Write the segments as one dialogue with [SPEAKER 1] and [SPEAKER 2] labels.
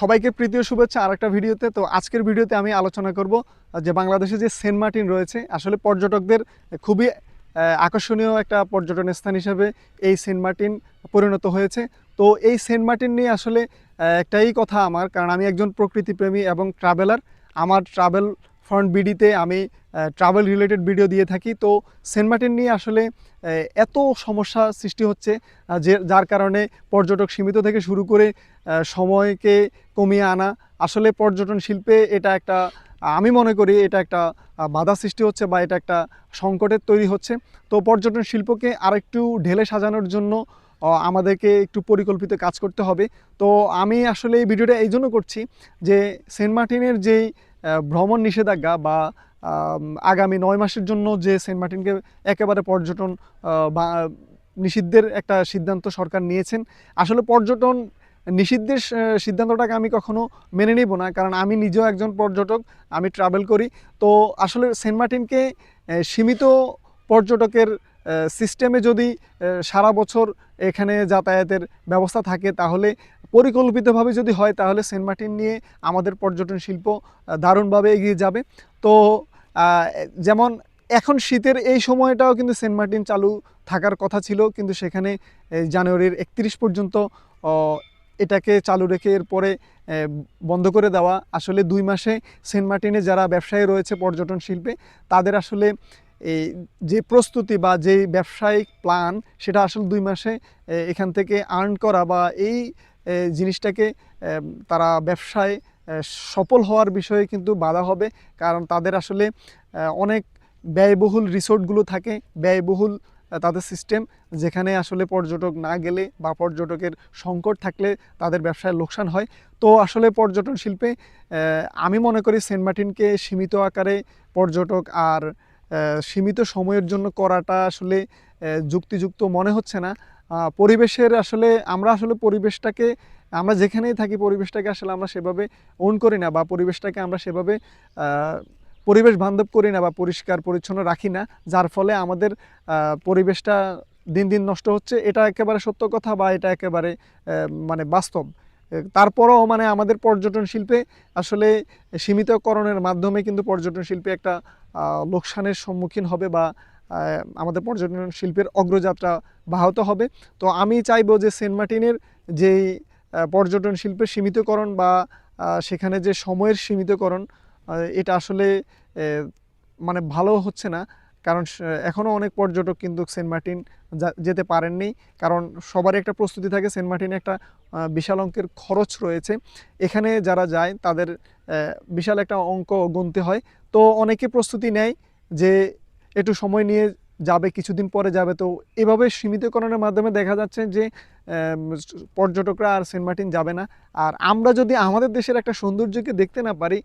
[SPEAKER 1] সবাইকে প্রীতীয় শুভেচ্ছা আর একটা ভিডিওতে। তো আজকের ভিডিওতে আমি আলোচনা করব যে বাংলাদেশে যে সেন্ট মার্টিন রয়েছে, আসলে পর্যটকদের খুবই আকর্ষণীয় একটা পর্যটন স্থান হিসেবে এই সেন্ট মার্টিন পরিণত হয়েছে। তো এই সেন্ট মার্টিন নিয়ে আসলে একটাই কথা আমার, কারণ আমি একজন প্রকৃতিপ্রেমী এবং ট্রাভেলার। আমার ট্রাভেল ফ্রন্ট বিডিতে আমি ট্রাভেল রিলেটেড ভিডিও দিয়ে থাকি। তো সেন্ট মার্টিন নিয়ে আসলে এত সমস্যা সৃষ্টি হচ্ছে যে, যার কারণে পর্যটক সীমিত থেকে শুরু করে সময়কে কমিয়ে আনা। আসলে পর্যটন শিল্পে এটা একটা, আমি মনে করি এটা একটা বাধা সৃষ্টি হচ্ছে বা এটা একটা সংকটের তৈরি হচ্ছে। তো পর্যটন শিল্পকে আরেকটু ঢেলে সাজানোর জন্য আমাদেরকে একটু পরিকল্পিত কাজ করতে হবে। তো আমি আসলে এই ভিডিওটা এই জন্য করছি যে সেন্ট মার্টিনের যেই ভ্রমণ নিষেধাজ্ঞা বা আগামী নয় মাসের জন্য যে সেন্ট মার্টিনকে একেবারে পর্যটন বা, নিষিদ্ধের একটা সিদ্ধান্ত সরকার নিয়েছেন, আসলে পর্যটন নিষিদ্ধের সিদ্ধান্তটাকে আমি কখনো মেনে নেব না, কারণ আমি নিজেও একজন পর্যটক, আমি ট্রাভেল করি। তো আসলে সেন্ট মার্টিনকে সীমিত পর্যটকের সিস্টেমে যদি সারা বছর এখানে যাতায়াতের ব্যবস্থা থাকে, তাহলে পরিকল্পিতভাবে যদি হয়, তাহলে সেন্ট মার্টিন নিয়ে আমাদের পর্যটন শিল্প দারুণভাবে এগিয়ে যাবে। তো যেমন এখন শীতের এই সময়টাও কিন্তু সেন্ট মার্টিন চালু থাকার কথা ছিল, কিন্তু সেখানে জানুয়ারির একত্রিশ পর্যন্ত এটাকে চালু রেখে এরপরে বন্ধ করে দেওয়া। আসলে দুই মাসে সেন্ট মার্টিনে যারা ব্যবসায়ী রয়েছে পর্যটন শিল্পে, তাদের আসলে এই যে প্রস্তুতি বা যে ব্যবসায়িক প্ল্যান সেটা আসলে দুই মাসে এখান থেকে আর্ন করা বা এই জিনিসটাকে তারা ব্যবসায় সফল হওয়ার বিষয়ে কিন্তু বাধা হবে। কারণ তাদের আসলে অনেক ব্যয়বহুল রিসোর্টগুলো থাকে, ব্যয়বহুল তাদের সিস্টেম যেখানে আসলে পর্যটক না গেলে বা পর্যটকের সংকট থাকলে তাদের ব্যবসায় লোকসান হয়। তো আসলে পর্যটন শিল্পে আমি মনে করি সেন্ট মার্টিনকে সীমিত আকারে পর্যটক আর সীমিত সময়ের জন্য করাটা আসলে যুক্তিযুক্ত মনে হচ্ছে না। পরিবেশের আসলে, আমরা আসলে পরিবেশটাকে, আমরা যেখানেই থাকি পরিবেশটাকে আসলে আমরা সেভাবে ওন করি না বা পরিবেশটাকে আমরা সেভাবে পরিবেশ বান্ধব করি না বা পরিষ্কার পরিচ্ছন্ন রাখি না, যার ফলে আমাদের পরিবেশটা দিন দিন নষ্ট হচ্ছে। এটা একেবারে সত্য কথা বা এটা একেবারে মানে বাস্তব। তারপরও মানে আমাদের পর্যটন শিল্পে আসলে সীমিতকরণের মাধ্যমে কিন্তু পর্যটন শিল্পে একটা লোকসানের সম্মুখীন হবে বা আমাদের পর্যটন শিল্পের অগ্রযাত্রা ব্যাহত হবে। তো আমি চাইব যে সেন্ট মার্টিনের যেই পর্যটন শিল্পের সীমিতকরণ বা সেখানে যে সময়ের সীমিতকরণ এটা আসলে মানে ভালো হচ্ছে না। কারণ এখনও অনেক পর্যটক কিন্তু সেন্ট মার্টিন যেতে পারেননি। কারণ সবারই একটা প্রস্তুতি থাকে, সেন্ট মার্টিনে একটা বিশাল অঙ্কের খরচ রয়েছে। এখানে যারা যায়, তাদের বিশাল একটা অঙ্ক গুনতে হয়। তো অনেকে প্রস্তুতি নেয় যে, একটু সময় নিয়ে যাবে, কিছুদিন পরে যাবে। তো এভাবে সীমিতকরণের মাধ্যমে দেখা যাচ্ছে যে পর্যটকরা আর সেন্ট মার্টিন যাবে না। আর আমরা যদি আমাদের দেশের একটা সৌন্দর্যকে দেখতে না পারি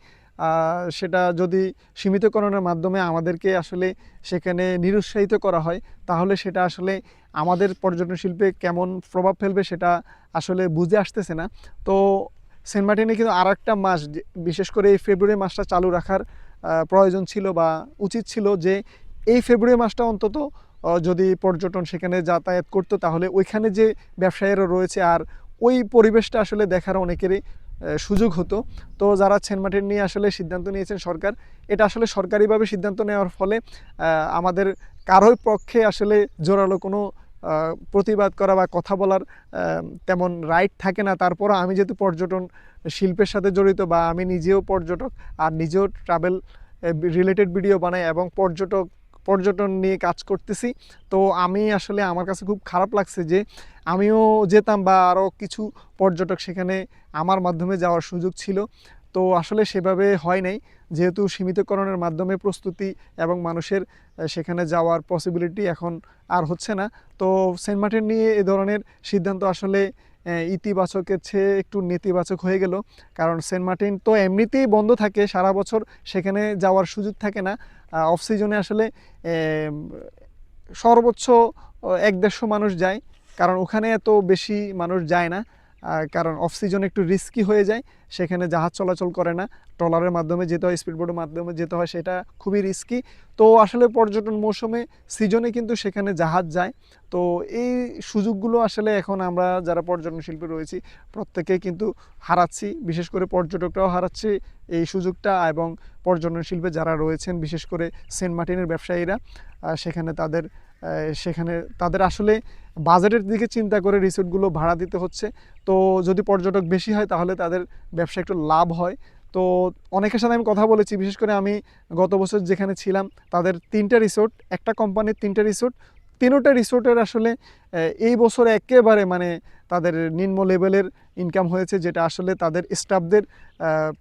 [SPEAKER 1] সেটা যদি সীমিতকরণের মাধ্যমে আমাদেরকে আসলে সেখানে নিরুৎসাহিত করা হয়, তাহলে সেটা আসলে আমাদের পর্যটন শিল্পে কেমন প্রভাব ফেলবে সেটা আসলে বুঝে আসতেছে না। তো সেন্ট মার্টিনে কিন্তু আর একটা মাস বিশেষ করে এই ফেব্রুয়ারি মাসটা চালু রাখার প্রয়োজন ছিল বা উচিত ছিল যে এই ফেব্রুয়ারি মাসটা অন্তত যদি পর্যটন সেখানে যাতায়াত করতো, তাহলে ওইখানে যে ব্যবসায়ীরা রয়েছে আর ওই পরিবেশটা আসলে দেখার অনেকেরই সুযোগ হতো। তো যারা ছেনমাটির নিয়ে আসলে সিদ্ধান্ত নিয়েছেন সরকার, এটা আসলে সরকারিভাবে সিদ্ধান্ত নেওয়ার ফলে আমাদের কারোর পক্ষে আসলে জোরালো কোনো প্রতিবাদ করা বা কথা বলার তেমন রাইট থাকে না। তারপরও আমি যেহেতু পর্যটন শিল্পের সাথে জড়িত বা আমি নিজেও পর্যটক আর নিজেও ট্রাভেল রিলেটেড ভিডিও বানাই এবং পর্যটক পর্যটন নিয়ে কাজ করতেছি। তো আমি আসলে আমার কাছে খুব খারাপ লাগছে যে, আমিও যেতাম বা আরও কিছু পর্যটক সেখানে আমার মাধ্যমে যাওয়ার সুযোগ ছিল। তো আসলে সেভাবে হয় নাই। যেহেতু সীমিতকরণের মাধ্যমে প্রস্তুতি এবং মানুষের সেখানে যাওয়ার পসিবিলিটি এখন আর হচ্ছে না। তো সেন্ট মার্টিন নিয়ে এ ধরনের সিদ্ধান্ত আসলে ইতিবাচকের চেয়ে একটু নেতিবাচক হয়ে গেল। কারণ সেন্ট মার্টিন তো এমনিতেই বন্ধ থাকে, সারা বছর সেখানে যাওয়ার সুযোগ থাকে না। অফ সিজনে আসলে সর্বোচ্চ এক দেড়শো মানুষ যায়। কারণ ওখানে এত বেশি মানুষ যায় না। কারণ অফ সিজনে একটু রিস্কি হয়ে যায়, সেখানে জাহাজ চলাচল করে না। ট্রলারের মাধ্যমে যেতে হয় স্পিডবোটের মাধ্যমে যেতে হয়, সেটা খুবই রিস্কি তো আসলে পর্যটন মৌসুমে সিজনে কিন্তু সেখানে জাহাজ যায়। তো এই সুযোগগুলো আসলে এখন আমরা যারা পর্যটন শিল্পে রয়েছি প্রত্যেকেই কিন্তু হারাচ্ছি। বিশেষ করে পর্যটকরাও হারাচ্ছে এই সুযোগটা এবং পর্যটন শিল্পে যারা রয়েছেন, বিশেষ করে সেন্ট মার্টিনের ব্যবসায়ীরা সেখানে তাদের সেখানে তাদের আসলে বাজেটের দিকে চিন্তা করে রিসোর্টগুলো ভাড়া দিতে হচ্ছে। তো যদি পর্যটক বেশি হয় তাহলে তাদের ব্যবসা একটু লাভ হয়। তো অনেকের সাথে আমি কথা বলেছি, বিশেষ করে আমি গত বছর যেখানে ছিলাম, তাদের তিনটা রিসোর্ট, একটা কোম্পানির তিনটা রিসোর্ট তিনোটা রিসোর্টের আসলে এই বছর একেবারে মানে তাদের নিম্ন লেভেলের ইনকাম হয়েছে, যেটা আসলে তাদের স্টাফদের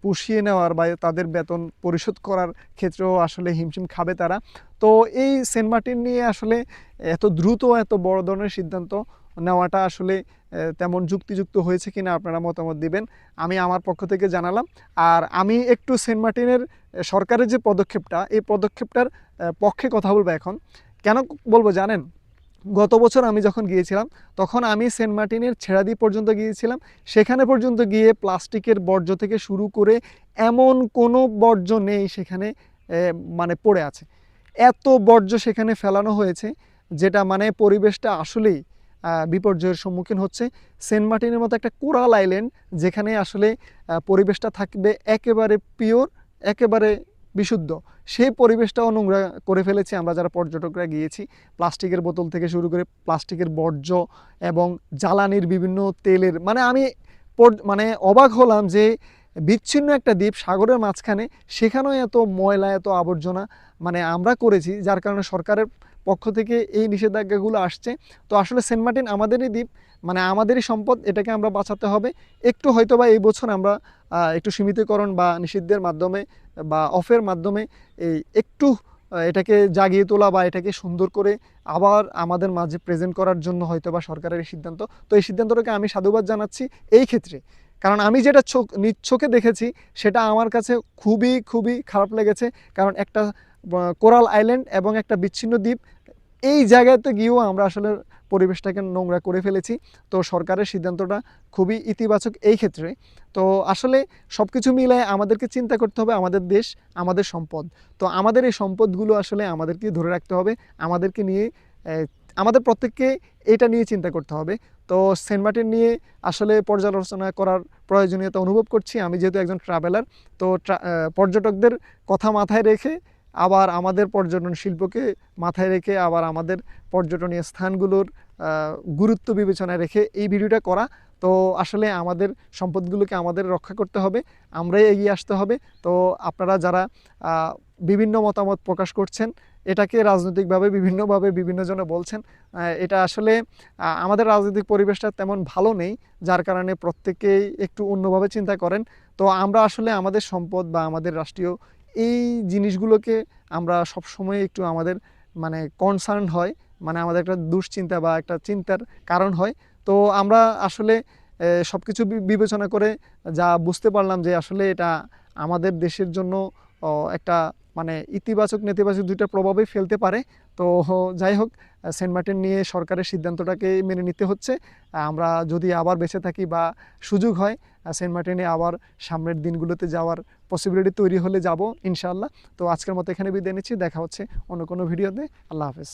[SPEAKER 1] পুষিয়ে নেওয়ার বা তাদের বেতন পরিশোধ করার ক্ষেত্রেও আসলে হিমশিম খাবে তারা। তো এই সেন্ট মার্টিন নিয়ে আসলে এত দ্রুত, এত বড় ধরনের সিদ্ধান্ত নেওয়াটা আসলে তেমন যুক্তিযুক্ত হয়েছে কিনা আপনারা মতামত দিবেন, আমি আমার পক্ষ থেকে জানালাম। আর আমি একটু সেন্ট মার্টিনের সরকারের যে পদক্ষেপটা, এই পদক্ষেপটার পক্ষে কথা বলব এখন। কেন বলব জানেন? গত বছর আমি যখন গিয়েছিলাম, তখন আমি সেন্ট মার্টিনের ছেড়াদি পর্যন্ত গিয়েছিলাম। সেখানে পর্যন্ত গিয়ে প্লাস্টিকের বর্জ্য থেকে শুরু করে এমন কোনো বর্জ্য নেই সেখানে মানে পড়ে আছে। এত বর্জ্য সেখানে ফেলানো হয়েছে, যেটা মানে পরিবেশটা আসলেই বিপর্যয়ের সম্মুখীন হচ্ছে। সেন্ট মার্টিনের মতো একটা কোরাল আইল্যান্ড যেখানে আসলে পরিবেশটা থাকবে একেবারে পিওর, একেবারে বিশুদ্ধ। সেই পরিবেশটাও নোংরা করে ফেলেছি। আমরা যারা পর্যটকরা গিয়েছি, প্লাস্টিকের বোতল থেকে শুরু করে প্লাস্টিকের বর্জ্য এবং জ্বালানির বিভিন্ন তেলের মানে আমি মানে অবাক হলাম যে বিচ্ছিন্ন একটা দ্বীপ সাগরের মাঝখানে, সেখানেও এত ময়লা, এত আবর্জনা মানে আমরা করেছি, যার কারণে সরকারের পক্ষ থেকে এই নিষেধাজ্ঞাগুলো আসছে। তো আসলে সেন্ট মার্টিন আমাদেরই দ্বীপ মানে আমাদেরই সম্পদ, এটাকে আমরা বাঁচাতে হবে। একটু হয়তো বা এই বছর আমরা একটু সীমিতকরণ বা নিষিদ্ধের মাধ্যমে বা অফের মাধ্যমে এই একটু এটাকে জাগিয়ে তোলা বা এটাকে সুন্দর করে আবার আমাদের মাঝে প্রেজেন্ট করার জন্য হয়তো বা সরকারের এই সিদ্ধান্ত। তো এই সিদ্ধান্তটাকে আমি সাধুবাদ জানাচ্ছি এই ক্ষেত্রে। কারণ আমি যেটা চোখ চোখে দেখেছি, সেটা আমার কাছে খুবই খুবই খারাপ লেগেছে। কারণ একটা কোরাল আইল্যান্ড এবং একটা বিচ্ছিন্ন দ্বীপ এই জায়গাতে গিয়েও আমরা আসলে পরিবেশটাকে নোংরা করে ফেলেছি। তো সরকারের সিদ্ধান্তটা খুবই ইতিবাচক এই ক্ষেত্রে। তো আসলে সব কিছু মিলায় আমাদেরকে চিন্তা করতে হবে আমাদের দেশ, আমাদের সম্পদ। তো আমাদের এই সম্পদগুলো আসলে আমাদেরকে ধরে রাখতে হবে, আমাদেরকে নিয়ে আমাদের প্রত্যেককে এটা নিয়ে চিন্তা করতে হবে। তো সেন্ট মার্টিন নিয়ে আসলে পর্যালোচনা করার প্রয়োজনীয়তা অনুভব করছি। আমি যেহেতু একজন ট্রাভেলার, তো পর্যটকদের কথা মাথায় রেখে আবার আমাদের পর্যটন শিল্পকে মাথায় রেখে, আবার আমাদের পর্যটনীয় স্থানগুলোর গুরুত্ব বিবেচনায় রেখে এই ভিডিওটা করা। তো আসলে আমাদের সম্পদগুলোকে আমাদের রক্ষা করতে হবে, আমরাই এগিয়ে আসতে হবে। তো আপনারা যারা বিভিন্ন মতামত প্রকাশ করছেন, এটাকে রাজনৈতিকভাবে বিভিন্নভাবে বিভিন্নজনে বলছেন এটা আসলে আমাদের রাজনৈতিক পরিবেশটা তেমন ভালো নেই, যার কারণে প্রত্যেকেই একটু অন্যভাবে চিন্তা করেন। তো আমরা আসলে আমাদের সম্পদ বা আমাদের রাষ্ট্রীয় এই জিনিসগুলোকে আমরা সবসময় একটু আমাদের মানে কনসার্ন হয় মানে আমাদের একটা দুশ্চিন্তা বা একটা চিন্তার কারণ হয়। তো আমরা আসলে সব কিছু বিবেচনা করে যা বুঝতে পারলাম যে আসলে এটা আমাদের দেশের জন্য একটা মানে ইতিবাচক, নেতিবাচক দুইটা প্রভাবই ফেলতে পারে। তো যাই হোক, সেন্ট মার্টিন নিয়ে সরকারের সিদ্ধান্তটাকে মেনে নিতে হচ্ছে। আমরা যদি আবার বেঁচে থাকি বা সুযোগ হয়, সেন্ট মার্টিনে আবার সামনের দিনগুলোতে যাওয়ার পসিবিলিটি তৈরি হলে যাব, ইনশাআল্লাহ। তো আজকের মতো এখানে বিদায় নিচ্ছি। দেখা হচ্ছে অন্য কোনো ভিডিওতে। আল্লাহ হাফেজ।